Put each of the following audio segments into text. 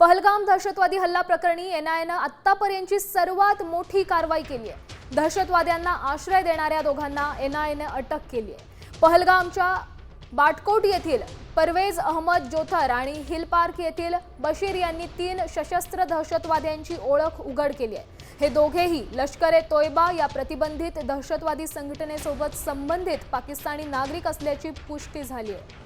पहलगाम दहशतवादी हल्ला प्रकरणी एनआयएनं आतापर्यंतची सर्वात मोठी कारवाई केली आहे. दहशतवाद्यांना आश्रय देणाऱ्या दोघांना एनआयएनं अटक केली आहे. पहलगामच्या बाटकोट येथील परवेज अहमद जोथर आणि हिल पार्क येथील बशीर यांनी तीन सशस्त्र दहशतवाद्यांची ओळख उघड केली आहे. हे दोघेही लष्कर ए तोयबा या प्रतिबंधित दहशतवादी संघटनेसोबत संबंधित पाकिस्तानी नागरिक असल्याची पुष्टी झाली आहे.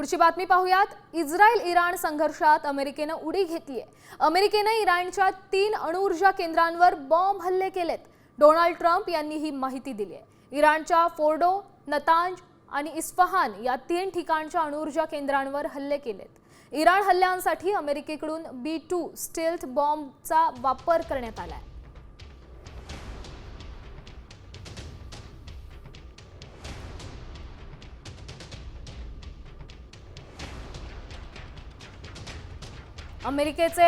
पुढची बातमी पाहूयात. इस्रायल इराण संघर्षात अमेरिकेनं उडी घेतली आहे अमेरिकेनं इराणच्या तीन अणुऊर्जा केंद्रांवर बॉम्ब हल्ले केलेत. डोनाल्ड ट्रम्प यांनी ही माहिती दिली आहे इराणच्या फोर्डो नतांज आणि इस्फहान या तीन ठिकाणच्या अणुऊर्जा केंद्रांवर हल्ले केलेत. इराण हल्ल्यांसाठी अमेरिकेकडून बी टू स्टेल्थ बॉम्बचा वापर करण्यात आला आहे अमेरिकेचे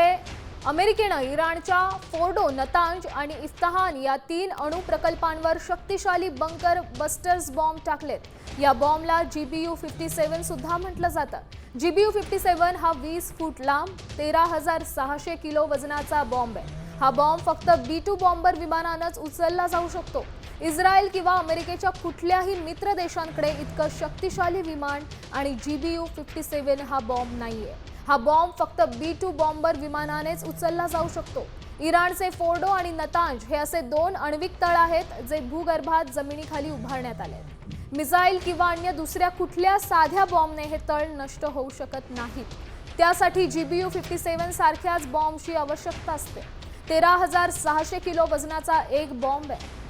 अमेरिकेनं इराणच्या फोर्डो नतांज आणि इफ्तहान या तीन अणु प्रकल्पांवर शक्तिशाली बंकर बस्टर्स बॉम्ब टाकलेत. या बॉम्बला जी बी यू फिफ्टी सेवन सुद्धा म्हटलं जातं. जी बी यू फिफ्टी सेवन हा वीस फूट लांब तेरा हजार सहाशे किलो वजनाचा बॉम्ब आहे. हा बॉम्ब फक्त बी टू बॉम्बर विमानानंच उचलला जाऊ शकतो. इस्रायल किंवा अमेरिकेच्या कुठल्याही मित्र देशांकडे इतकं शक्तिशाली विमान आणि जी बी यू फिफ्टी सेवन हा बॉम्ब नाही आहे हा बॉम्ब फक्त बी टू बॉम्बर विमानानेच उचलला जाऊ शकतो. इराणचे फोर्डो आणि नतांज हे असे दोन आण्विक तळ आहेत जे भूगर्भात जमिनीखाली उभारण्यात आले. आहेत मिसाईल किंवा अन्य दुसऱ्या कुठल्या साध्या बॉम्बने हे तळ नष्ट होऊ शकत नाहीत. त्यासाठी जीबीयू फिफ्टी सेवन सारख्याच बॉम्बची आवश्यकता असते. तेरा हजार सहाशे किलो वजनाचा एक बॉम्ब आहे.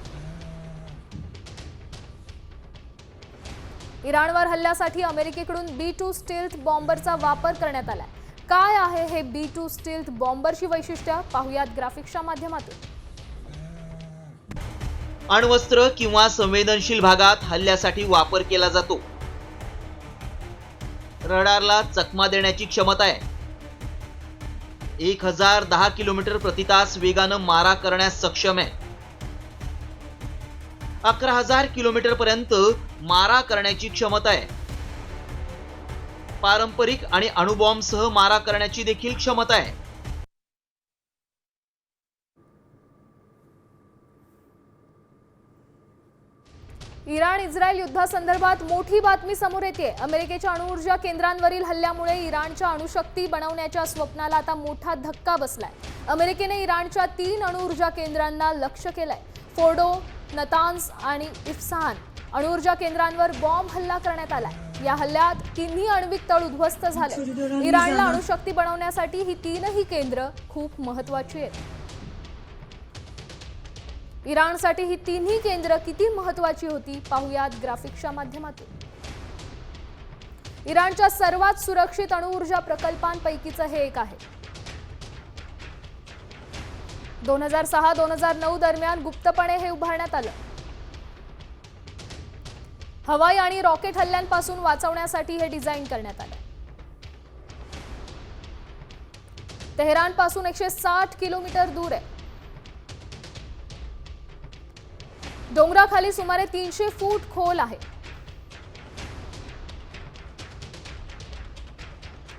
इराणवर हल्ल्यासाठी अमेरिकेकडून बी टू स्टील्थ बॉम्बरचा वापर करण्यात आला काय आहे हे बी टू स्टील्थ बॉम्बरची वैशिष्ट्य? पाहुयात ग्राफिक्सच्या माध्यमातून. अण्वस्त्र किंवा संवेदनशील भागात हल्ल्यासाठी वापर केला जातो. रडारला चकमा देण्याची क्षमता आहे. एक हजार दहा किलोमीटर प्रतितास वेगानं मारा करण्यास सक्षम आहे. अकरा हजार किलोमीटर पर्यंत मारा करण्याची क्षमता आहे. पारंपरिक आणि अणुबॉम्बसह मारा करण्याची देखील क्षमता आहे. इराण इस्रायल युद्धासंदर्भात मोठी बातमी समोर येते अमेरिकेच्या अणुऊर्जा केंद्रांवरील हल्ल्यामुळे इराणच्या अणुशक्ती बनवण्याच्या स्वप्नाला आता मोठा धक्का बसलाय. अमेरिकेने इराणच्या तीन अणुऊर्जा केंद्रांना लक्ष केलंय. फोर्डो नतान्स आणि इफ्सान. अणुऊर्जा केंद्रांवर बॉम्ब हल्ला करण्यात आलाय. या हल्ल्यात तिन्ही अण्विक तळ उद्ध्वस्त झाले. इराणला अणुशक्ती बनवण्यासाठी ही तीनही केंद्र खूप महत्वाची आहेत. इराणसाठी ही तिन्ही केंद्र किती महत्वाची होती पाहुयात ग्राफिक्सच्या माध्यमातून. इराणच्या सर्वात सुरक्षित अणुऊर्जा प्रकल्पांपैकीचं हे एक आहे. दोन हजार सहा दोन हजार नऊ दरम्यान गुप्तपणे हे उभारण्यात आलं. हवाई आणि रॉकेट हल्ल्यांपासून वाचवण्यासाठी हे डिझाईन करण्यात आलं. तेहरानपासून एकशे साठ किलोमीटर दूर आहे. डोंगराखाली सुमारे तीनशे फूट खोल आहे.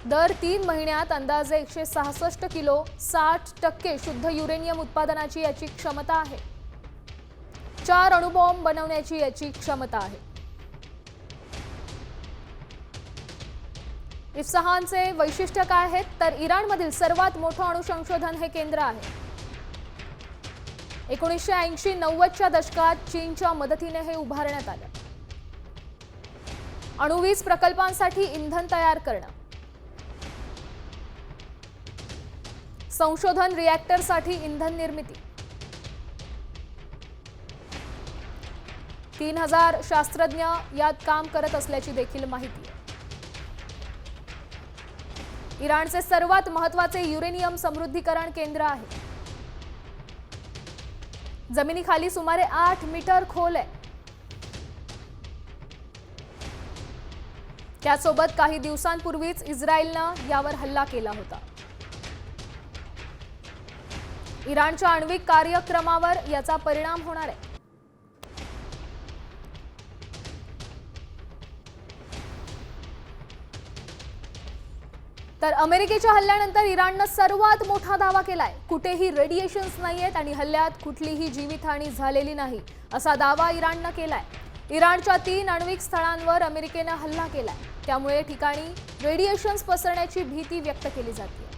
दर तीन महिन्यात अंदाजे एकशे सहासष्ट किलो साठ टक्के शुद्ध युरेनियम उत्पादनाची याची क्षमता आहे. चार अणुबॉम्ब बनवण्याची याची क्षमता आहे. इफ्सहानचे वैशिष्ट्य काय आहेत? तर इराणमधील सर्वात मोठं अणुसंशोधन हे केंद्र आहे. एकोणीसशे ऐंशी नव्वदच्या दशकात चीनच्या मदतीने हे उभारण्यात आलं. अणुवीज प्रकल्पांसाठी इंधन तयार करणं. संशोधन रिॲक्टरसाठी इंधन निर्मिती. तीन हजार शास्त्रज्ञ यात काम करत असल्याची देखील माहिती आहे. इराणचे सर्वात महत्त्वाचे युरेनियम समृद्धीकरण केंद्र आहे. जमिनीखाली सुमारे आठ मीटर खोल आहे. त्यासोबत काही दिवसांपूर्वीच इस्रायलनं यावर हल्ला केला होता. इराणच्या आण्विक कार्यक्रमावर याचा परिणाम होणार आहे. तर अमेरिकेच्या हल्ल्यानंतर इराणनं सर्वात मोठा दावा केलाय. कुठेही रेडिएशन्स नाहीयेत आणि हल्ल्यात कुठलीही जीवितहानी झालेली नाही असा दावा इराणनं केलाय. इराणच्या तीन आण्विक स्थळांवर अमेरिकेनं हल्ला केलाय. त्यामुळे ठिकाणी रेडिएशन्स पसरण्याची भीती व्यक्त केली जाते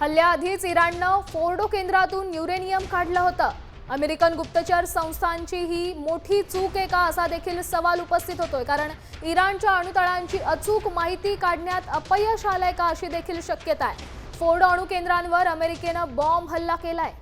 हल्ल्याआधीच इराणनं फोर्डो केंद्रातून युरेनियम काढलं होतं. अमेरिकन गुप्तचर संस्थांची ही मोठी चूक आहे का असा देखील सवाल उपस्थित होतोय. कारण इराणच्या अणुतळांची अचूक माहिती काढण्यात अपयश आलंय का अशी देखील शक्यता आहे. फोर्ड अणु केंद्रांवर अमेरिकेनं बॉम्ब हल्ला केलाय.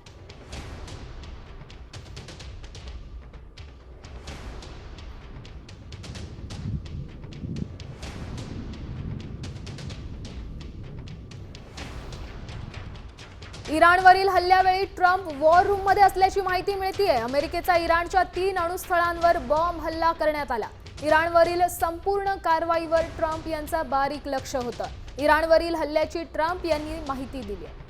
इराणवरील हल्ल्यावेळी ट्रम्प वॉर रूममध्ये असल्याची माहिती मिळतीये. अमेरिकेचा इराणच्या तीन अणुस्थळांवर बॉम्ब हल्ला करण्यात आला. इराणवरील संपूर्ण कारवाईवर ट्रम्प यांचं बारीक लक्ष होतं. इराणवरील हल्ल्याची ट्रम्प यांनी माहिती दिली आहे.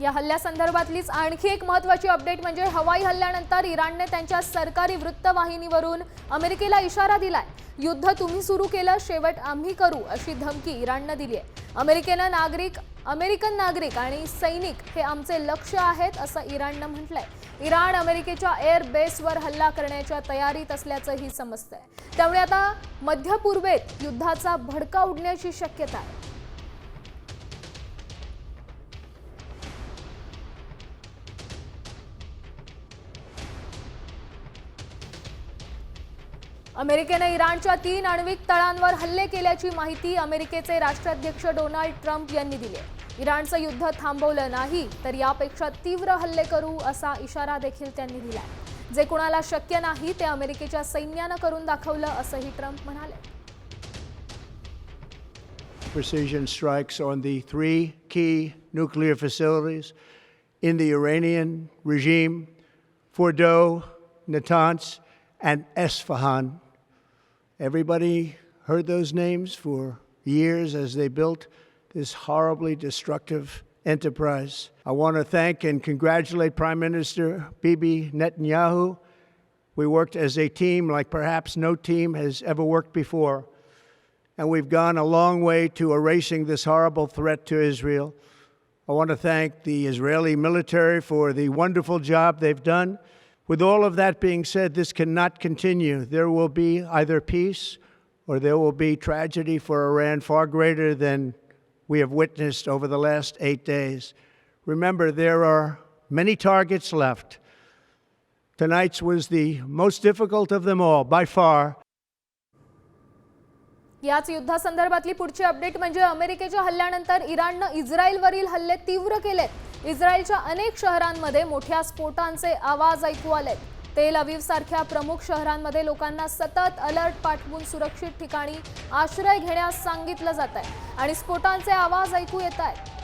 या हल्ल्यासंदर्भातलीच आणखी एक महत्त्वाची अपडेट म्हणजे हवाई हल्ल्यानंतर इराणने त्यांच्या सरकारी वृत्तवाहिनीवरून अमेरिकेला इशारा दिलाय. युद्ध तुम्ही सुरू केलं शेवट आम्ही करू अशी धमकी इराणनं दिली आहे. अमेरिकेनं नागरिक अमेरिकन नागरिक आणि सैनिक हे आमचे लक्ष आहेत असं इराणनं म्हटलंय. इराण अमेरिकेच्या एअर बेसवर हल्ला करण्याच्या तयारीत असल्याचंही समजतंय. त्यामुळे आता मध्य पूर्वेत युद्धाचा भडका उडण्याची शक्यता आहे. अमेरिकेनं इराणच्या तीन आण्विक तळांवर हल्ले केल्याची माहिती अमेरिकेचे राष्ट्राध्यक्ष डोनाल्ड ट्रम्प यांनी दिली इराणचं युद्ध थांबवलं नाही तर यापेक्षा तीव्र हल्ले करू असा इशारा देखील त्यांनी दिला जे कुणाला शक्य नाही ते अमेरिकेच्या सैन्यानं करून दाखवलं असंही ट्रम्प म्हणाले. Precision strikes on the three key nuclear facilities in the Iranian regime Fordow, Natanz, and Esfahan. Everybody heard those names for years as they built this horribly destructive enterprise. I want to thank and congratulate Prime Minister Bibi Netanyahu. We worked as a team like perhaps no team has ever worked before and we've gone a long way to erasing this horrible threat to Israel. I want to thank the Israeli military for the wonderful job they've done. With all of that being said, this cannot continue. There will be either peace or there will be tragedy for Iran far greater than we have witnessed over the last eight days. Remember, there are many targets left. Tonight's was the most difficult of them all, by far. याच युद्धासंदर्भातली पुढची update म्हणजे अमेरिकेच्या हल्ल्यानंतर इराणनं इस्रायलवरील हल्ले तीव्र केलेत इस्रायलच्या अनेक शहरांमध्ये मोठ्या स्फोटांचे आवाज ऐकू आलेत. तेल अवीव सारख्या प्रमुख शहरांमध्ये लोकांना सतत अलर्ट पाठवून सुरक्षित ठिकाणी आश्रय घेण्यास सांगितलं जात आहे आणि स्फोटांचे आवाज ऐकू येत आहेत.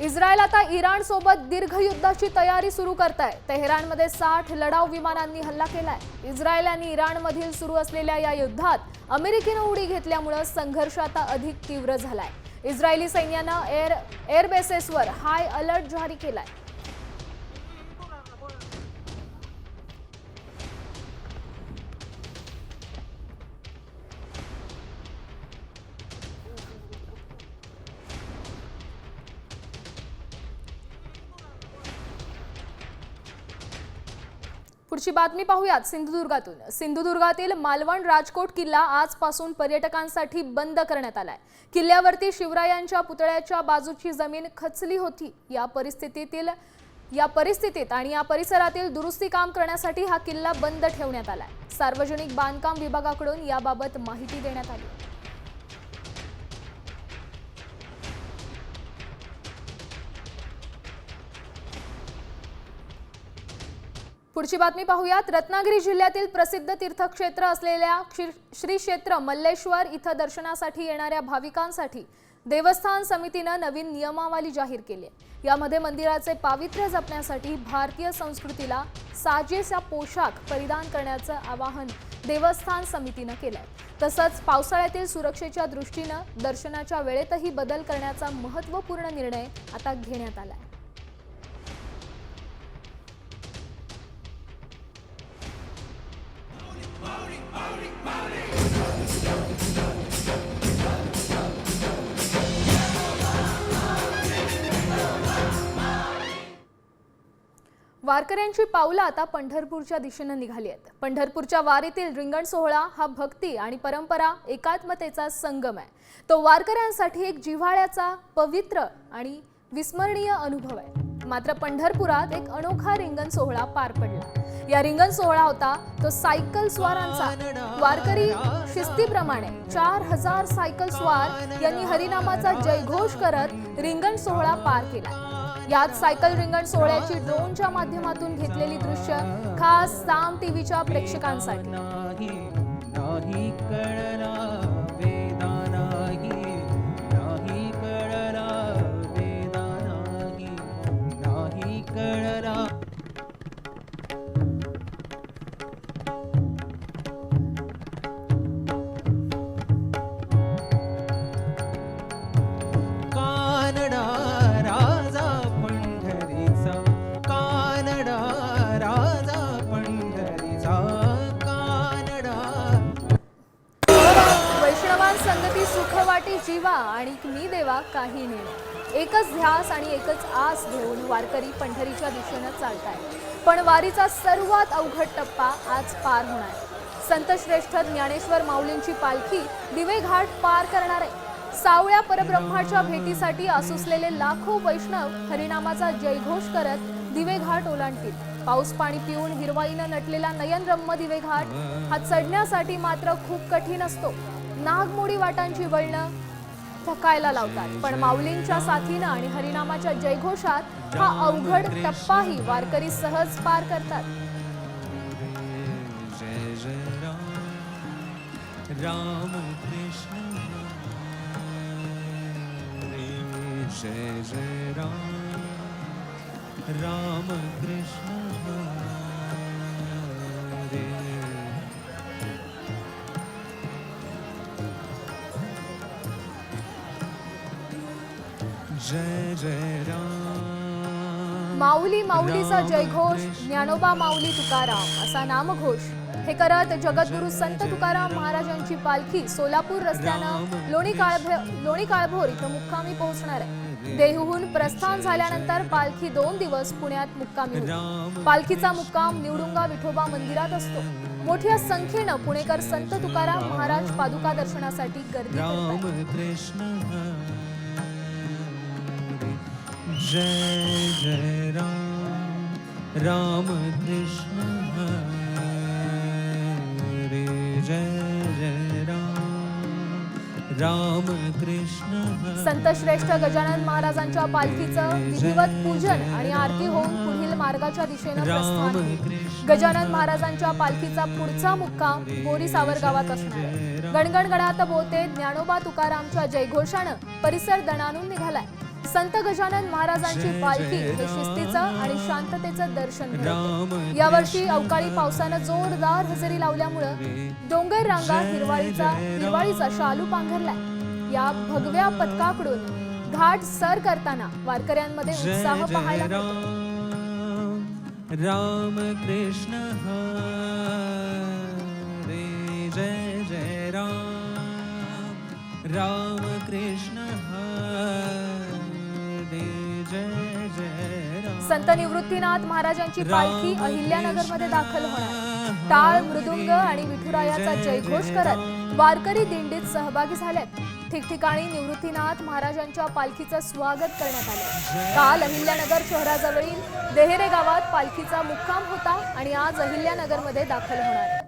इस्रायल आता इराण सोबत दीर्घ युद्धाची तयारी सुरू करत आहे तेहरानमध्ये साठ लढाऊ विमानांनी हल्ला केलाय. इस्रायल आणि इराणमधील सुरू असलेल्या या युद्धात अमेरिकेनं उडी घेतल्यामुळं संघर्ष आता अधिक तीव्र झालाय. इस्रायली सैन्यानं एअर एअरबेसेसवर हाय अलर्ट जारी केलाय. पुढची बातमी पाहूयात सिंधुदुर्गातून. सिंधुदुर्गातील मालवण राजकोट किल्ला आजपासून पर्यटकांसाठी बंद करण्यात आलाय. किल्ल्यावरती शिवरायांच्या पुतळ्याच्या बाजूची जमीन खचली होती. या परिस्थितीतील या परिस्थितीत आणि या परिसरातील दुरुस्ती काम करण्यासाठी हा किल्ला बंद ठेवण्यात आलाय. सार्वजनिक बांधकाम विभागाकडून याबाबत माहिती देण्यात आली. पुढची बातमी पाहूयात. रत्नागिरी जिल्ह्यातील प्रसिद्ध तीर्थक्षेत्र असलेल्या क्षी- श्री क्षेत्र मल्लेश्वर इथं दर्शनासाठी येणाऱ्या भाविकांसाठी देवस्थान समितीनं नवीन नियमावली जाहीर केली आहे. यामध्ये मंदिराचे पावित्र्य जपण्यासाठी भारतीय संस्कृतीला साजेसा पोशाख परिधान करण्याचं आवाहन देवस्थान समितीनं केलंय. तसंच पावसाळ्यातील सुरक्षेच्या दृष्टीनं दर्शनाच्या वेळेतही बदल करण्याचा महत्त्वपूर्ण निर्णय आता घेण्यात आला आहे वारकऱ्यांची पावलं आता पंढरपूरच्या दिशेनं निघाली आहेत. पंढरपूरच्या वारीतील रिंगण सोहळा हा भक्ती आणि परंपरा एकात्मतेचा संगम आहे. तो वारकऱ्यांसाठी एक जिव्हाळ्याचा पवित्र आणि विस्मरणीय अनुभव आहे. मात्र पंढरपुरात एक अनोखा रिंगण सोहळा पार पडला. या रिंगण सोहळा होता तो सायकल स्वारांचा. वारकरी शिस्तीप्रमाणे चार हजार सायकल स्वार यांनी हरिनामाचा जयघोष करत रिंगण सोहळा पार केला. यात सायकल रिंगण सोहळ्याची ड्रोनच्या माध्यमातून घेतलेली दृश्य खास साम टीव्हीच्या प्रेक्षकांसाठी. आता काही नाही. एकच ध्यास आणि एकच आस घेऊन वारकरी पंढरीच्या दिशेनं चालताय. पण वारीचा सर्वात अवघड टप्पा आज पार होणार. संतश्रेष्ठ संत श्रेष्ठ ज्ञानेश्वर माऊलींची पालखी दिवे घाट पार करणार आहे. सावळ्या परब्रह्माच्या भेटीसाठी आसुसलेले लाखो वैष्णव हरिनामाचा जयघोष करत दिवे घाट ओलांडतील. पाऊस पाणी पिऊन हिरवाईनं नटलेला नयनरम्य दिवे घाट हा चढण्यासाठी मात्र खूप कठीण असतो. नागमोडी वाटांची वळणं थकायला लावतात पण माऊलींच्या साथीनं आणि हरिनामाच्या जयघोषात हा अवघड टप्पाही वारकरी सहज पार करतात राम कृष्ण जय जय राम राम कृष्ण माऊली माऊलीचा जयघोष ज्ञानोबा माऊली तुकाराम असा नामघोष. हे करत जगद्गुरु संत तुकाराम महाराजांची पालखी सोलापूर रस्त्यानं लोणी काळभे लोणी काळभोर इथं मुक्कामी पोहोचणार आहे. देहूहून प्रस्थान झाल्यानंतर पालखी दोन दिवस पुण्यात मुक्कामी होती पालखीचा मुक्काम निवडुंगा विठोबा मंदिरात असतो. मोठ्या संख्येनं पुणेकर संत तुकाराम महाराज पादुका दर्शनासाठी गर्दी जय जय राम राम कृष्ण हरे जय जय राम राम कृष्ण हरे संत श्रेष्ठ गजानन महाराजांच्या पालखीचं विधिवत पूजन आणि आरती होऊन पुढील मार्गाच्या दिशेनं प्रस्थान. गजानन महाराजांच्या पालखीचा पुढचा मुक्काम बोरी सावर गावात असणार आहे. गणगण गणात बोते ज्ञानोबा तुकारामच्या जयघोषानं परिसर दणानून निघालाय. संत गजानन महाराजांची पालखी हे शिस्तीचं आणि शांततेचं दर्शन घडवते यावर्षी अवकाळी पावसानं जोरदार हजेरी लावल्यामुळं डोंगर रांगा हिरवाळीचा हिरवाळीचा शालू पांघरलाय. या भगव्या पथकाकडून घाट सर करताना वारकऱ्यांमध्ये उत्साह पाहायला मिळतो. राम कृष्ण हरे जय जय राम. राम कृष्ण हरे. राम संत निवृत्तीनाथ महाराजांची पालखी अहिल्यानगरमध्ये दाखल होणार. टाळ मृदुंग आणि विठुरायाचा जयघोष करत वारकरी दिंडीत सहभागी झालेत. ठिकठिकाणी निवृत्तीनाथ महाराजांच्या पालखीचं स्वागत करण्यात आलं. काल अहिल्यानगर शहराजवळील देहेरे गावात पालखीचा मुक्काम होता आणि आज अहिल्यानगरमध्ये दाखल होणार.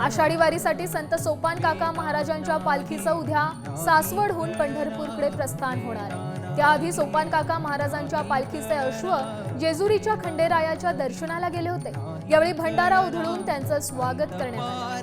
आषाढी वारीसाठी संत सोपान काका महाराजांच्या पालखीचं उद्या सासवडहून पंढरपूरकडे प्रस्थान होणार आहे. त्याआधी सोपान काका महाराजांच्या पालखीचे अश्व जेजुरीच्या खंडेरायाच्या दर्शनाला गेले होते. यावेळी भंडारा उधळून त्यांचं स्वागत करण्यात आलं.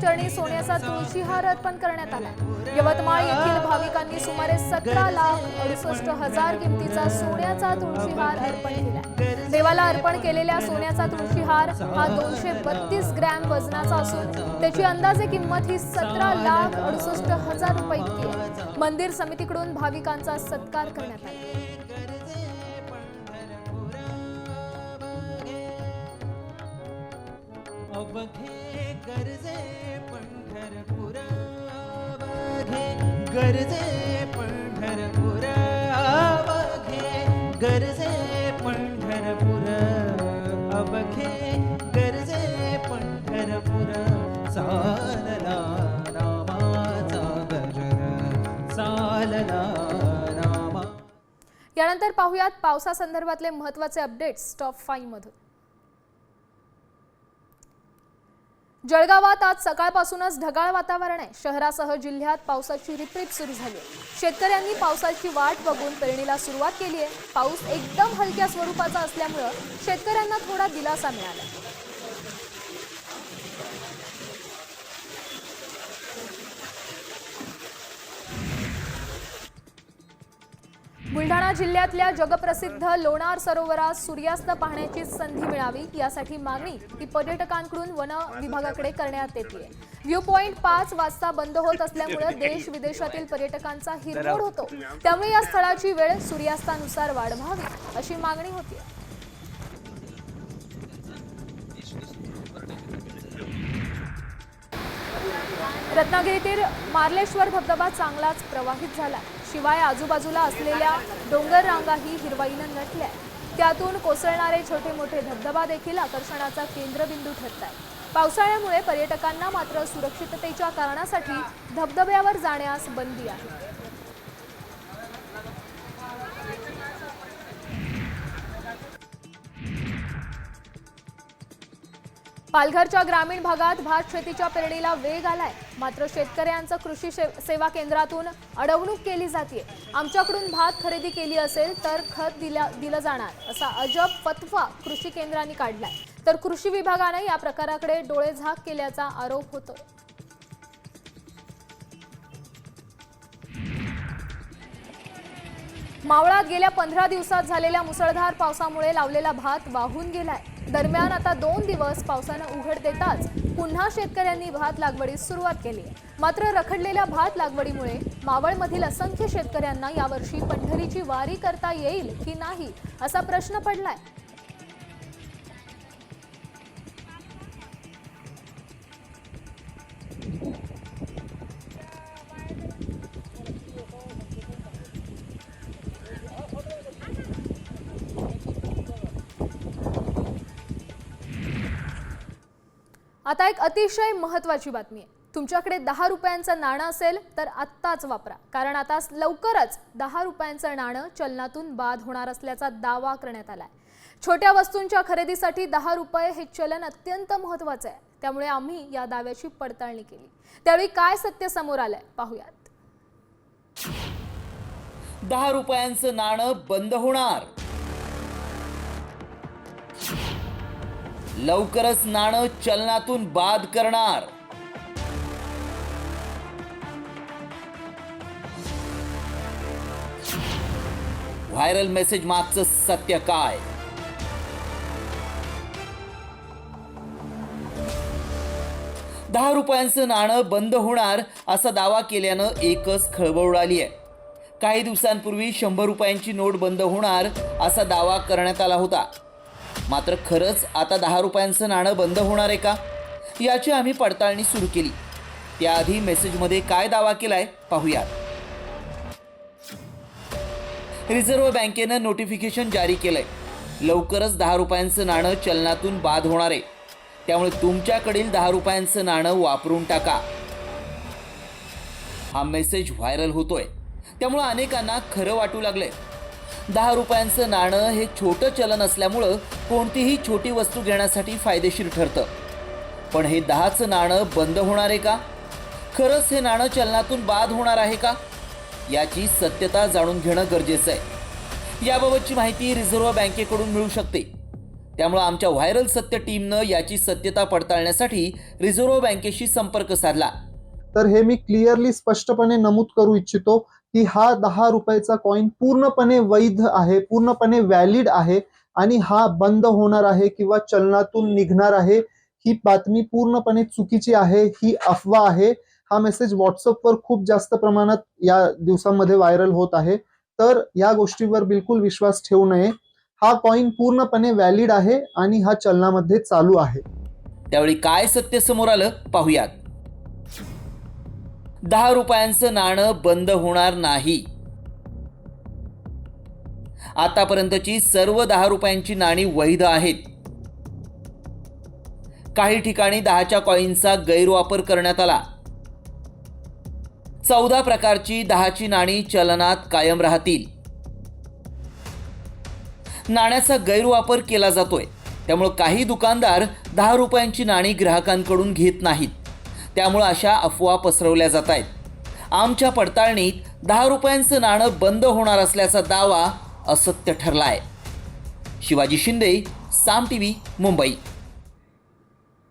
चरणी सोन्याचा तुळशीहार अर्पण करण्यात आला. यवतमाळ येथील भाविकांनी सुमारे सतरा लाख अडुसष्ट हजार किमतीचा सोन्याचा तुळशीहार अर्पण केला. देवाला अर्पण केलेल्या सोन्याचा तुळशीहार हा दोनशे बत्तीस ग्रॅम वजनाचा असून त्याची अंदाजे किंमत ही सतरा लाख अडुसष्ट हजार रुपये इतकी आहे. मंदिर समितीकडून भाविकांचा सत्कार करण्यात आला. अवघे गरजे पंढरपूर अवघे गरजे पंढरपूर अवघे गरजे पंढरपूर अवघे गरजे पंढरपूर चालला रामाचा गजर चालला यानंतर पाहुयात पावसासंदर्भातले महत्त्वाचे अपडेट्स टॉप फाईव्ह जळगावात आज सकाळपासूनच ढगाळ वातावरण आहे. शहरासह जिल्ह्यात पावसाची रिपरिप सुरू झाली आहे. शेतकऱ्यांनी पावसाची वाट बघून पेरणीला सुरुवात केली आहे. पाऊस एकदम हलक्या स्वरूपाचा असल्यामुळं शेतकऱ्यांना थोडा दिलासा मिळाला बुलढाणा जिल्ह्यातल्या जगप्रसिद्ध लोणार सरोवरात सूर्यास्त पाहण्याची संधी मिळावी यासाठी मागणी ही पर्यटकांकडून वन विभागाकडे करण्यात येते व्ह्यू पॉइंट पाच वाजता बंद होत असल्यामुळे देश विदेशातील पर्यटकांचा हिरमोड होतो. त्यामुळे या स्थळाची वेळ सूर्यास्तानुसार वाढवावी अशी मागणी होती. रत्नागिरीतील मार्लेश्वर धबधबा चांगलाच प्रवाहित झाला. शिवाय आजूबाजूला असलेल्या डोंगर रांगाही हिरवाईनं नटल्या. त्यातून कोसळणारे छोटे मोठे धबधबा देखील आकर्षणाचा केंद्रबिंदू ठरत आहे पावसाळ्यामुळे पर्यटकांना मात्र सुरक्षिततेच्या कारणासाठी धबधब्यावर जाण्यास बंदी आहे. पालघरच्या ग्रामीण भागात भात शेतीच्या पेरणीला वेग आलाय. मात्र शेतकऱ्यांचं कृषी सेवा केंद्रातून अडवणूक केली जाते आमच्याकडून भात खरेदी केली असेल तर खत दिल्या दिलं जाणार असा अजब फतवा कृषी केंद्रांनी काढलाय. तर कृषी विभागानं या प्रकाराकडे डोळेझाक केल्याचा आरोप होतो. मावळात गेल्या पंधरा दिवसात झालेल्या मुसळधार पावसामुळे लावलेला भात वाहून गेलाय. दरम्यान आता दोन दिवस पावसानं उघड देताच पुन्हा शेतकऱ्यांनी भात लागवडीस सुरुवात केली. मात्र रखडलेल्या भात लागवडीमुळे मावळमधील असंख्य शेतकऱ्यांना यावर्षी पंढरीची वारी करता येईल की नाही असा प्रश्न पडलाय. आता एक अतिशय महत्वाची बातमी आहे. तुमच्याकडे दहा रुपयांचं नाणं असेल तर आत्ताच वापरा. कारण आता लवकरच दहा रुपयांचं नाणं चलनातून बाद होणार असल्याचा दावा करण्यात आला आहे छोट्या वस्तूंच्या खरेदीसाठी दहा रुपये हे चलन अत्यंत महत्वाचं आहे. त्यामुळे आम्ही या दाव्याची पडताळणी केली. त्यावेळी काय सत्य समोर आलंय पाहूयात. दहा रुपयांचं नाणं बंद होणार. लवकरच नाणं चलनातून बाद करणार. व्हायरल मेसेज मागचं सत्य काय? दहा रुपयांचं नाणं बंद होणार असा दावा केल्यानं एकच खळबळ उडाली आहे. काही दिवसांपूर्वी शंभर रुपयांची नोट बंद होणार असा दावा करण्यात आला होता. मात्र खरंच आता दहा रुपयांचं नाणं बंद होणार आहे का? याची आम्ही पडताळणी सुरू केली. त्याआधी मेसेजमध्ये काय दावा केलाय पाहूयात. रिझर्व्ह बँकेनं नोटिफिकेशन जारी केलंय. लवकरच दहा रुपयांचं नाणं चलनातून बाद होणार आहे. त्यामुळे तुमच्याकडील दहा रुपयांचं नाणं वापरून टाका. हा मेसेज व्हायरल होतोय. त्यामुळे अनेकांना खरं वाटू लागलंय. दहा रुपयांचं नाणं हे छोटं चलन असल्यामुळं कोणतीही छोटी वस्तू घेण्यासाठी फायदेशीर ठरतं. पण हे दहाचं नाणं बंद होणार आहे का? खरंच हे नाणं चलनातून बाद होणार आहे का? याची सत्यता जाणून घेणं गरजेचं आहे. याबाबतची माहिती रिझर्व्ह बँकेकडून मिळू शकते. त्यामुळं आमच्या व्हायरल सत्य टीमनं याची सत्यता पडताळण्यासाठी रिझर्व्ह बँकेशी संपर्क साधला. तर हे मी क्लिअरली स्पष्टपणे नमूद करू इच्छितो. की हा दहा रुपयाचा कॉइन पूर्णपणे वैध आहे पूर्णपणे व्हॅलिड आहे आणि हा बंद होणार आहे किंवा चलनातून निघणार आहे ही बातमी पूर्णपणे चुकीची आहे ही अफवा आहे. हा मेसेज व्हॉट्सअपवर खूप जास्त प्रमाणात या दिवसांमध्ये व्हायरल होत आहे. तर या गोष्टीवर बिलकुल विश्वास ठेवू नये. हा कॉइन पूर्णपणे व्हॅलिड आहे आणि हा चलनामध्ये चालू आहे. त्यावेळी काय सत्य समोर आलं पाहूयात. दहा रुपयांचं नाणं बंद होणार नाही. आतापर्यंतची सर्व दहा रुपयांची नाणी वैध आहेत. काही ठिकाणी दहाच्या कॉईनचा गैरवापर करण्यात आला. चौदा प्रकारची दहाची नाणी चलनात कायम राहतील. नाण्याचा गैरवापर केला जातोय. त्यामुळं काही दुकानदार दहा रुपयांची नाणी ग्राहकांकडून घेत नाहीत. त्यामुळं अशा अफवा पसरवल्या जात आहेत. आमच्या पडताळणीत दहा रुपयांचं नाणं बंद होणार असल्याचा दावा असत्य ठरला आहे शिवाजी शिंदे साम टी व्ही मुंबई.